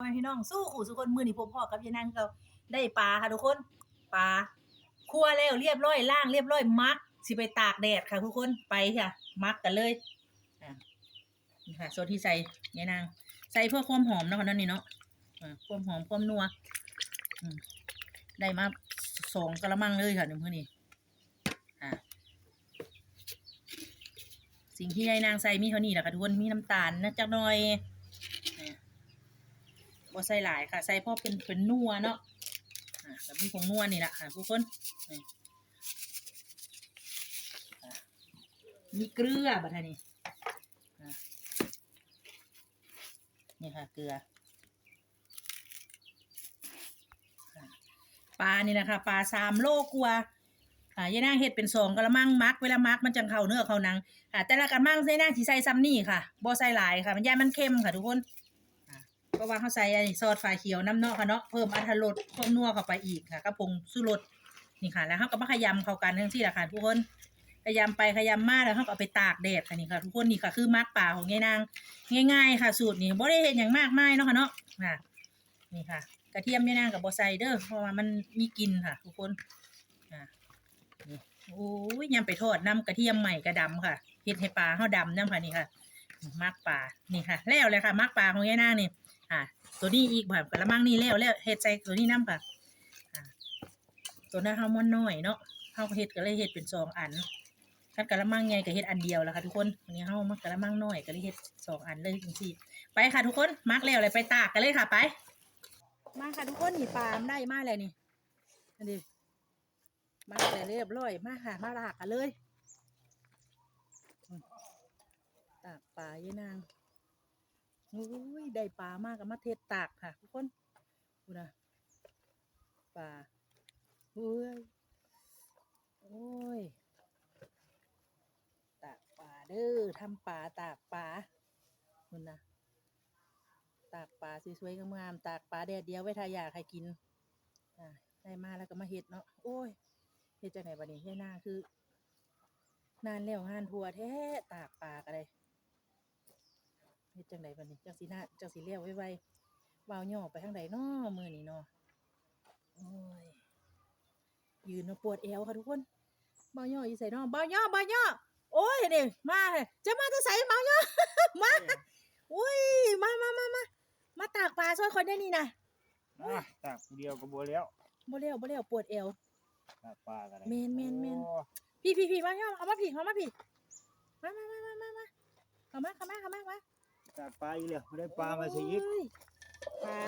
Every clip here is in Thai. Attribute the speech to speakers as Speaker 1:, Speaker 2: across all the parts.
Speaker 1: พ่อแม่พี่น้องสู้ขู่สุคนมือนี่พบพ่อกับยายนางเราได้ปลาค่ะทุกคนปลาคั่วแล้วเรียบร้อยล่างเรียบร้อยมักสิไปตากแดดค่ะทุกคนไปค่ะมักกันเลยอะนี่ค่ะส่วนที่ใส่ยายนาง ใส่เพื่อความหอมเนาะคะนั่นนี่เนาะอ่าความหอมความนัวได้มาสองกระมังเลยค่ะหนึ่งเพื่อนี่อ่าสิ่งที่ยายนางใส่มีเท่านี้แหละค่ะทุกคนมีน้ำตาลนะจักหน่อย บ่ใส่หลายค่ะ ใส่พอเป็นเป็นนัวเนาะอ่าแล้วมีผงนัวนี่แหละค่ะทุกคนนี่มีเกลือบัดนี้นี่ค่ะเกลือปลานี่นะคะปลาสามโลกว่าอ่ายายนางเฮ็ดเป็นสองกระมังมักเวลามักมันจังเข้าเนื้อเข้านังอ่าแต่ละกระมังยายนางสิใส่ซ้ำนี่ค่ะบ่ใส่หลายค่ะ มันย่ามันเค็มค่ะทุกคน เพราะว่าเขาใส่ไอ้ซอสฝาเขียวน้ำเนาะค่ะเนาะเพิ่มอรรถรสเพิ่มนัวเข้าไปอีกค่ะกระพงสู้รสนี่ค่ะ แล้วเขาก็มาขยำเข้ากันทั้งที่ละค่ะทุกคนขยำไปขยำมาแล้วเขาก็เอาไปตากแดดค่ะนี่ค่ะทุกคนนี่ค่ะคือมักป่าของยายนางง่ายๆ ค่ะสูตรนี้บ่ได้เห็นอย่างมากมายเนาะค่ะเนาะน่ะนี่ค่ะ กระเทียมยายนางกับบ่ใส่เด้อเพราะว่ามันมีกลิ่นค่ะ ทุกคนอะนี่โอ้ยยำไปทอดน้ำกระเทียมใหม่กระดำค่ะเฮ็ดให้ปลาเขาดำน้ำค่ะนี่ค่ะมักป่านี่ค่ะ แล้วเลยค่ะมักป่าของยายนางนี่ อ่าตัวนี้อีกแบบกระมังนี่แล้วแล้วเฮ็ดใส่ตัวนี้น้ำค่ะอ่าตัวนั้นเฮามันน้อยเนาะเฮาก็เฮ็ดก็เลยเฮ็ดเป็นสองอันคันกระมังใหญ่ก็เฮ็ดอันเดียวแล้วค่ะทุกคนวันนี้เฮามากระมังน้อยก็เลยเฮ็ดสองอันเลยจังซี่ไปค่ะทุกคนมักแล้วเลยไปตากกันเลยค่ะไป มาค่ะทุกคนนี่ปลามได้มาแล้วนี่อันนี้มาแล้วเรียบร้อยมาค่ะมาลากกันเลยตากปลายี่นาง โอ้ยได้ปลามากกับมาเทศตากค่ะ ทุกคนดูนะปลาโอ้ยโอ้ยตากปลาเด้อทำปลาตากปลาคุณนะตากปลาสวยๆงามๆตากปลาแดดเดียวไว้ทายาให้กินอ่าได้มาแล้วก็มาเฮ็ดเนาะโอ้ยเฮ็ดจังไหนบัดนี้เฮ็ดหน้าคือ นานแล้วงานทัวแท้ตากปลาก็ได้เฮ็ดจังไดบัดนี้จังสิน่าจังสิเลี้ยวไวๆวาวย่อไปทางใดน้อมื้อนี้เนาะโอ้ยยืนเนาะปวดเอวค่ะทุกคนบ่าวย่ออยู่ไสเนาะบ่าวย่อบ่าวย่อโอ้ยนี่มาเลยจะมาจะไสบ่าวย่อมาอุ้ยมามามามามาตากปลาช่วยคนได้นี่นะ
Speaker 2: อะตากผู้เดียวก็บ่แล้ว
Speaker 1: บ่เร็วบ่เร็วปวดเอว
Speaker 2: ตากปลากัน
Speaker 1: แม่นแม่นแม่นพี่พี่พี่บ่าวย่อเอามาพี่เอามาพี่มามามามามามาเข้ามาเข้ามาเข้ามา มา
Speaker 2: ตากปลาอีกแล้วไม่ได้ปลามาสิยิก
Speaker 1: โอ้ยปลา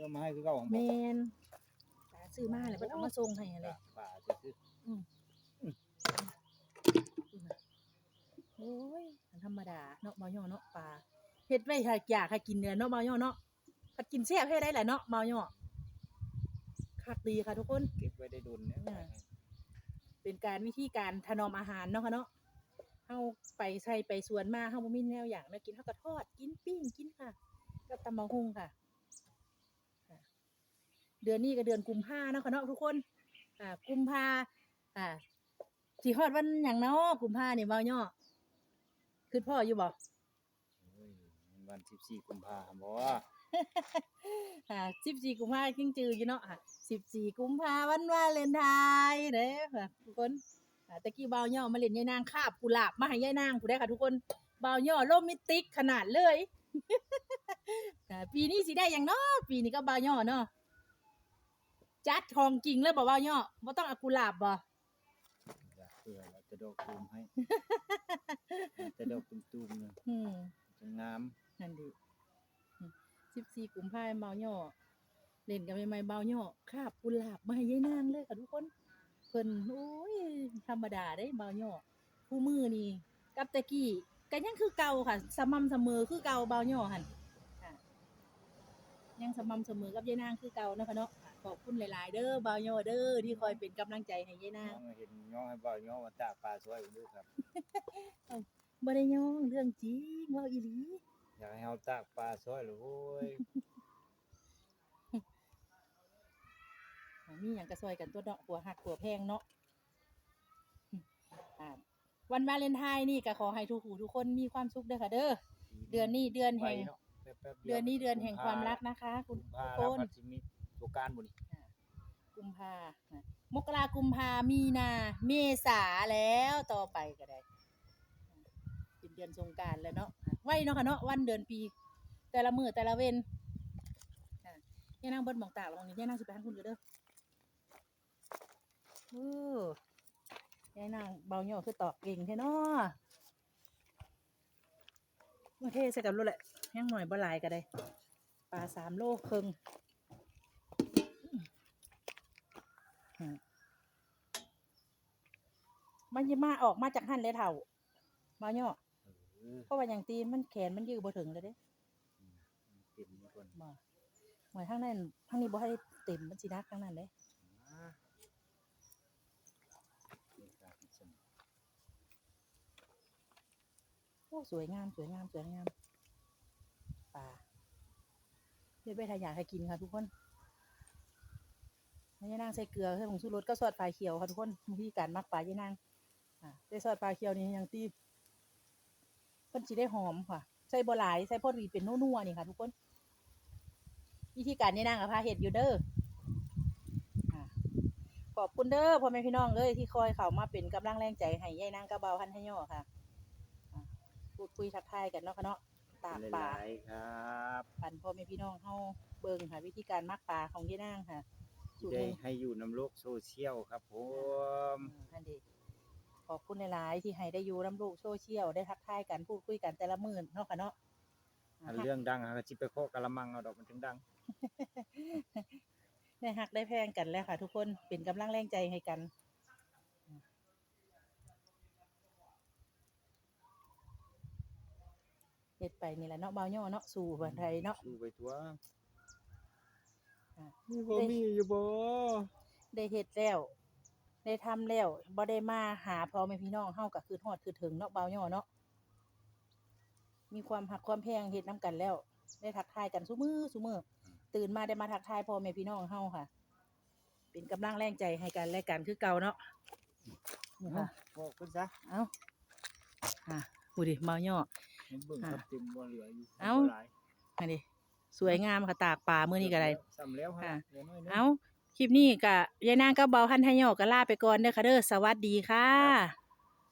Speaker 2: ก็มาให้คือเก่าของ
Speaker 1: แม
Speaker 2: ผม
Speaker 1: นตาซื้อมาเลยเพิ่นเอามาส่งให้เลย
Speaker 2: ตากปลาซื่อ
Speaker 1: โอ้ยมันธรรมดาเนาะเมาย่อเนาะปลาเฮ็ดไว้ถ้าอยากให้กินเนื้อเนาะเมาย่อเนาะถ้ากินแซ่บให้ได้แหละเนาะเมาย่อคักดีค่ะทุกคน
Speaker 2: ๆเก็บไว้ได้ดุนเนี่ย
Speaker 1: อ่าเป็นการวิธีการถนอมอาหารเนาะค่ะเนาะ เฮาไปใส่ไปสวนมาเฮาบ่มีแนวอย่างเนาะกินเฮาก็ทอดกินปิ้งกินค่ะกับตำบักหุ่งค่ะค่ะ เดือนนี้ก็เดือนกุมภาเนาะค่ะเนาะทุกคน อ่า กุมภาอ่าสิฮอดวันหยังเนาะกุมภานี่เว้าย่อคือพ่ออยู่บ่
Speaker 2: โอ้ยมันวัน14กุมภาพันธ์บ่
Speaker 1: อ่า14กุมภาจริงจืออยู่เนาะอะ14กุมภาวันวาเลนไทน์เด้อค่ะทุกคน อ่าตะกี้เบาย่อมาเล่นยายนางคาบกุหลาบมาให้ยายนางผู้ได้ค่ะทุกคนเบาย่อโรแมนติกขนาดเลย อ่าปีนี้สิได้หยังเนาะปีนี้ก็เบาย่อเนาะจัดทองจริงเลยบ่เบาย่อบ่ต้องเอากุหลาบบ่
Speaker 2: อยากเผื่อแล้วจะดอกตูมให้ จะดอกตุ้มๆเนี่ย
Speaker 1: อืม
Speaker 2: จะงาม
Speaker 1: นั่นดิสิบสี่กุมภาพันธ์เบาย่อเล่นกันใหม่ๆเบาย่อคาบกุหลาบมาให้ยายนางเลยค่ะทุกคน เพิ่นโอ้ยธรรมดาได้เบาย่อผู้มือนี่กับตะกี้ก็ยังคือเก่าค่ะ สม่ำเสมอคือเก่าเบาย่อหั่นค่ะยังสม่ำเสมอกับยายนางคือเก่านะคะเนาะค่ะขอบคุณหลาย ๆ เด้อเบาย่อเด้อที่คอยเป็นกำลังใจให้ยายนาง
Speaker 2: น้องเห็นย่องให้บ่าวย่องว่าตากปลาสวยผมด้วยครับ
Speaker 1: บ่ได้ย่องเรื่องจริงเว้าอีหลี
Speaker 2: อยากให้เฮาตากปลาสวยเลยโอ้ย
Speaker 1: อ่า มีหยังก็ซอยกันตัวเนาะหัวหักหัวแพงเนาะอืมอ่าวันวาเลนไทน์นี่ก็ขอให้ทุกผู้ทุกคนมีความสุขเด้อค่ะเด้อเดือนนี้เดือน
Speaker 2: ไว
Speaker 1: แห่ง
Speaker 2: เนาะแป๊บแป๊บเดียว
Speaker 1: เดือนนี้เดือนแห่งความรักนะคะ คุณ
Speaker 2: กุมภา
Speaker 1: ทุกคน
Speaker 2: แล้วก็สิมีสงกรารบ่นี่
Speaker 1: กุมภาอะมกรากุมภามีนา เมษาแล้วต่อไปก็ได้เป็นเดือนสงกรารแล้วเนาะอะไว้เนาะค่ะเนาะวันเดือนปี แต่ละมือแต่ละเว้นอะย่านั่งเบนหมองตากระวังนี่ย่านั่งสิไปทางคุณก็เด้อ โอ้ย่านั่งเบาเหย่อคือตอกเก่งแท้เนาะมาเทใส่กับรถแหละแห้งหน่อยบ่หลายก็ได้ปลาสามโลครึ่งอืมมันจะมาออกมาจากหั่นเลยเถ่ามาเนาะ
Speaker 2: เออ
Speaker 1: เพราะว่าอย่างตีนมันแขนมันยืดบ่ถึงเลยเด้
Speaker 2: เต็มนี่ก่อน
Speaker 1: บ่หมายทางนั้นทางนี้บ่ให้เต็มมันสินักทางนั้นเด้
Speaker 2: มานี่ครับพี่ชม
Speaker 1: โอ้สวยงาม สวยงาม สวยงามปลาเฮ็ดไปทายาให้กินค่ะทุกคนไม่ใช่นางใส่เกลือใส่ผงชูรสก็ซอสปลาเขียวค่ะทุกคนวิธีการมักปลายี่นางอ่าใส่ซอสปลาเขียวนี่ย่างตีเพิ่นสิได้หอมค่ะ ใส่บ่หลายใส่พอดีเป็นนัวๆนี่ค่ะทุกคน วิธีการนี่นางกับพาเห็ดอยู่เด้ออ่าขอบคุณเด้อพ่อแม่พี่น้องเลยที่คอยเข้ามาเป็นกำลังแรงใจให้ยายนางกระเบาพันให้ย่อค่ะ พูดคุยทักทายกันเนาะค่ะเนาะตาก
Speaker 2: ห
Speaker 1: ปลา
Speaker 2: ลายๆครับ
Speaker 1: ปันพ่อแม่พี่น้องเฮาเบิ่งค่ะวิธีการมักปลาของยายนางค่ะสูตร
Speaker 2: ได้
Speaker 1: หนึ่ง
Speaker 2: ให้อยู่นำโลกโซเชียลครับผม
Speaker 1: อืมอันเดีขอบคุณหลายๆที่ให้ได้อยู่น้ำลูกโซเชียลได้ทักทายกันพูดคุยกันแต่ละมื้อเนาะค่ะเนาะอ่า
Speaker 2: อันเรื่องดังอะก็สิไปเคาะกะละมังเอาดอกมันถึงดัง
Speaker 1: ได้ฮักได้แพงกันแล้วค่ะ ทุกคนเป็นกำลังแรงใจให้กัน เฮ็ดไปนี่แหละเนาะเบาย่อเนาะสู่บันไทยเนาะ
Speaker 2: สู้ไปตัว
Speaker 1: อะ
Speaker 2: มีบ่มีอยู่บ่
Speaker 1: ได้เฮ็ดแล้ว ได้ทำแล้วบ่ได้มาหาพ่อแม่พี่น้องเฮาก็คือฮอดคือถึงเนาะเบาย่อเนาะมีความหักความแพงเฮ็ดนํกันแล้ว ได้ทักทายกันซุมื้อซุมื้อตื่นมาได้มาทักทายพ่อแม่พี่น้องเฮาค่ะ เป็นกำลังแรงใจให้กันและกันคือเก่าเนาะนี่ค่ะ
Speaker 2: บอกขึ้นซะ
Speaker 1: เอ้าอะดูดิเมาย่อ
Speaker 2: มันเบิ่งครับเต็มบ่เหลืออยู่
Speaker 1: เอ้า
Speaker 2: บ่หลาย
Speaker 1: อันนี้สวยงามค่ะตากป่ามื้อนี้ก็ได้
Speaker 2: ซ้ำแล้วฮะ
Speaker 1: ค่ะ
Speaker 2: เหลือน้อยนึง
Speaker 1: เอ้าคลิปนี้ก็ยายนางก็เบาหันให้ย่อก็ลาไปก่อนเด้อค่ะเด้อสวัสดีค่ะ